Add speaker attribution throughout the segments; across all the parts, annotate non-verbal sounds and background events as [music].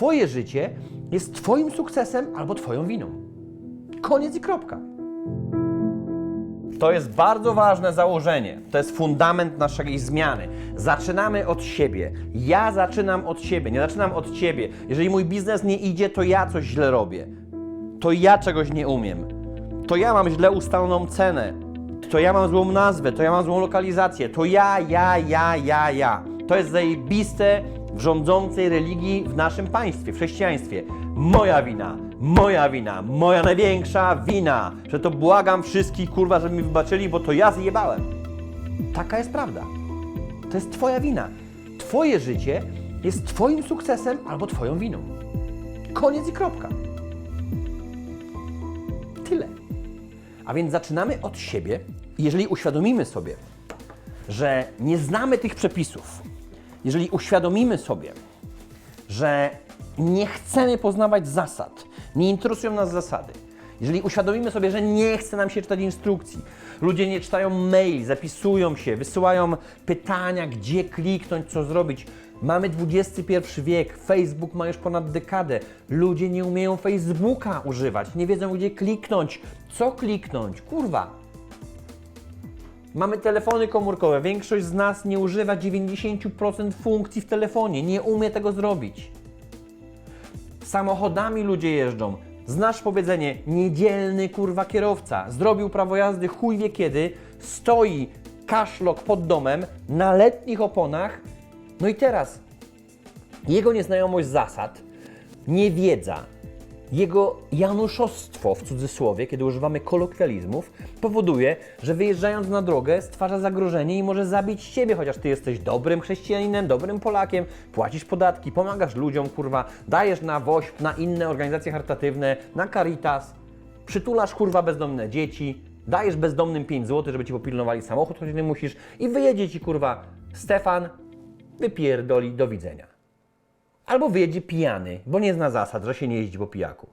Speaker 1: Twoje życie jest Twoim sukcesem albo Twoją winą. Koniec i kropka. To jest bardzo ważne założenie. To jest fundament naszej zmiany. Zaczynamy od siebie. Ja zaczynam od siebie, nie zaczynam od ciebie. Jeżeli mój biznes nie idzie, to ja coś źle robię. To ja czegoś nie umiem. To ja mam źle ustaloną cenę. To ja mam złą nazwę, to ja mam złą lokalizację. To ja, ja, ja, ja, ja. To jest zajebiste w rządzącej religii w naszym państwie, w chrześcijaństwie. Moja wina, moja wina, moja największa wina, że to błagam wszystkich, kurwa, żeby mi wybaczyli, bo to ja zjebałem. Taka jest prawda. To jest Twoja wina. Twoje życie jest Twoim sukcesem albo Twoją winą. Koniec i kropka. Tyle. A więc zaczynamy od siebie. Jeżeli uświadomimy sobie, że nie znamy tych przepisów, jeżeli uświadomimy sobie, że nie chcemy poznawać zasad, nie interesują nas zasady, jeżeli uświadomimy sobie, że nie chce nam się czytać instrukcji, ludzie nie czytają maili, zapisują się, wysyłają pytania, gdzie kliknąć, co zrobić. Mamy XXI wiek, Facebook ma już ponad dekadę. Ludzie nie umieją Facebooka używać, nie wiedzą, gdzie kliknąć, co kliknąć. Kurwa, Mamy telefony komórkowe. Większość z nas nie używa 90% funkcji w telefonie. Nie umie tego zrobić. Samochodami ludzie jeżdżą. Znasz powiedzenie, niedzielny kurwa kierowca. Zrobił prawo jazdy chuj wie kiedy, stoi kaszlok pod domem na letnich oponach. No i teraz jego nieznajomość zasad, niewiedza, jego januszostwo w cudzysłowie, kiedy używamy kolokwializmów, powoduje, że wyjeżdżając na drogę stwarza zagrożenie i może zabić ciebie, chociaż ty jesteś dobrym chrześcijaninem, dobrym Polakiem, płacisz podatki, pomagasz ludziom, kurwa, dajesz na WOŚP, na inne organizacje charytatywne, na Caritas, przytulasz kurwa bezdomne dzieci, dajesz bezdomnym 5 zł, żeby ci popilnowali samochód, choć nie musisz i wyjedzie ci kurwa Stefan, wypierdoli, do widzenia. Albo wyjedzie pijany, bo nie zna zasad, że się nie jeździ po pijaku.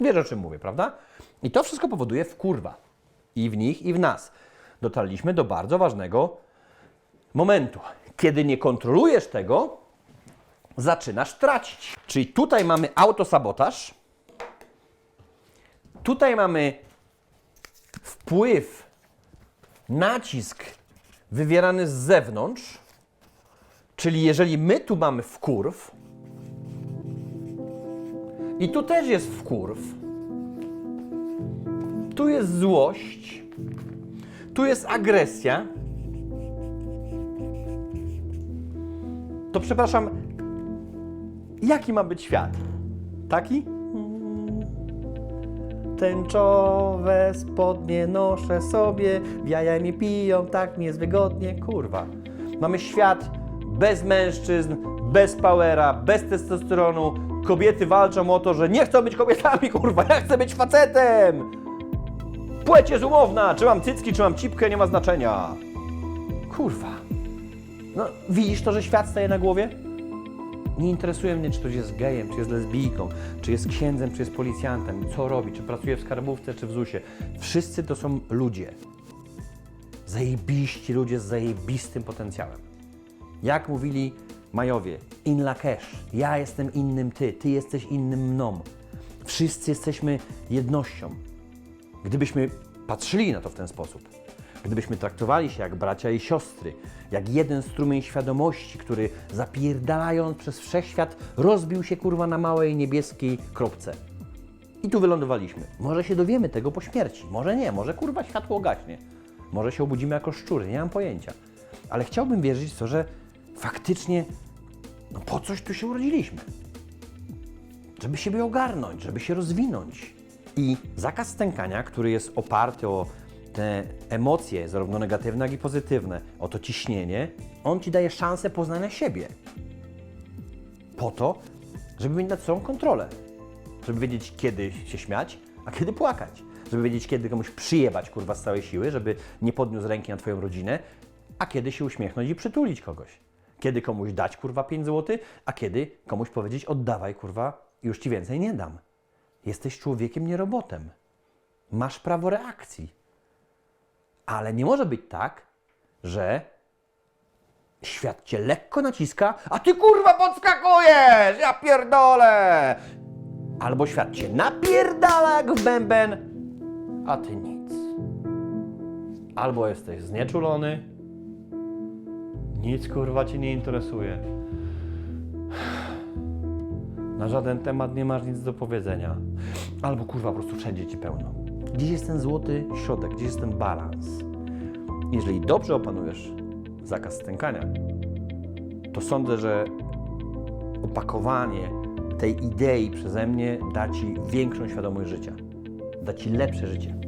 Speaker 1: Wiesz o czym mówię, prawda? I to wszystko powoduje wkurwa. I w nich, i w nas. Dotarliśmy do bardzo ważnego momentu. Kiedy nie kontrolujesz tego, zaczynasz tracić. Czyli tutaj mamy autosabotaż, tutaj mamy wpływ, nacisk wywierany z zewnątrz, Czyli jeżeli my tu mamy wkurw i tu też jest wkurw, tu jest złość, tu jest agresja, to przepraszam, jaki ma być świat? Taki? Tęczowe spodnie noszę sobie, jaja mi piją, tak mi jest kurwa. Mamy świat bez mężczyzn, bez powera, bez testosteronu. Kobiety walczą o to, że nie chcą być kobietami, [laughs] kurwa, ja chcę być facetem! Płeć jest umowna, czy mam cycki, czy mam cipkę, nie ma znaczenia. Kurwa. No, widzisz to, że świat staje na głowie? Nie interesuje mnie, czy ktoś jest gejem, czy jest lesbijką, czy jest księdzem, czy jest policjantem, co robi, czy pracuje w skarbówce, czy w ZUS-ie. Wszyscy to są ludzie. Zajebiści ludzie z zajebistym potencjałem. Jak mówili Majowie, in lakesh, ja jestem innym ty, ty jesteś innym mną. Wszyscy jesteśmy jednością. Gdybyśmy patrzyli na to w ten sposób, gdybyśmy traktowali się jak bracia i siostry, jak jeden strumień świadomości, który zapierdalając przez wszechświat rozbił się kurwa na małej niebieskiej kropce. I tu wylądowaliśmy. Może się dowiemy tego po śmierci, może nie, może kurwa światło gaśnie. Może się obudzimy jako szczury, nie mam pojęcia. Ale chciałbym wierzyć w to, że faktycznie coś tu się urodziliśmy. Żeby siebie ogarnąć, żeby się rozwinąć. I zakaz stękania, który jest oparty o te emocje, zarówno negatywne, jak i pozytywne, o to ciśnienie, on ci daje szansę poznania siebie. Po to, żeby mieć nad sobą kontrolę. Żeby wiedzieć, kiedy się śmiać, a kiedy płakać. Żeby wiedzieć, kiedy komuś przyjebać, kurwa, z całej siły, żeby nie podniósł ręki na twoją rodzinę, a kiedy się uśmiechnąć i przytulić kogoś. Kiedy komuś dać, kurwa, 5 zł, a kiedy komuś powiedzieć, oddawaj, kurwa, już ci więcej nie dam. Jesteś człowiekiem, nie robotem. Masz prawo reakcji. Ale nie może być tak, że świat cię lekko naciska, a ty kurwa podskakujesz! Ja pierdolę! Albo świat cię napierdala jak w bęben, a ty nic. Albo jesteś znieczulony, nic kurwa cię nie interesuje. Na żaden temat nie masz nic do powiedzenia. Albo kurwa po prostu wszędzie ci pełno. Gdzieś jest ten złoty środek, gdzieś jest ten balans. Jeżeli dobrze opanujesz zakaz stękania, to sądzę, że opakowanie tej idei przeze mnie da ci większą świadomość życia. Da ci lepsze życie.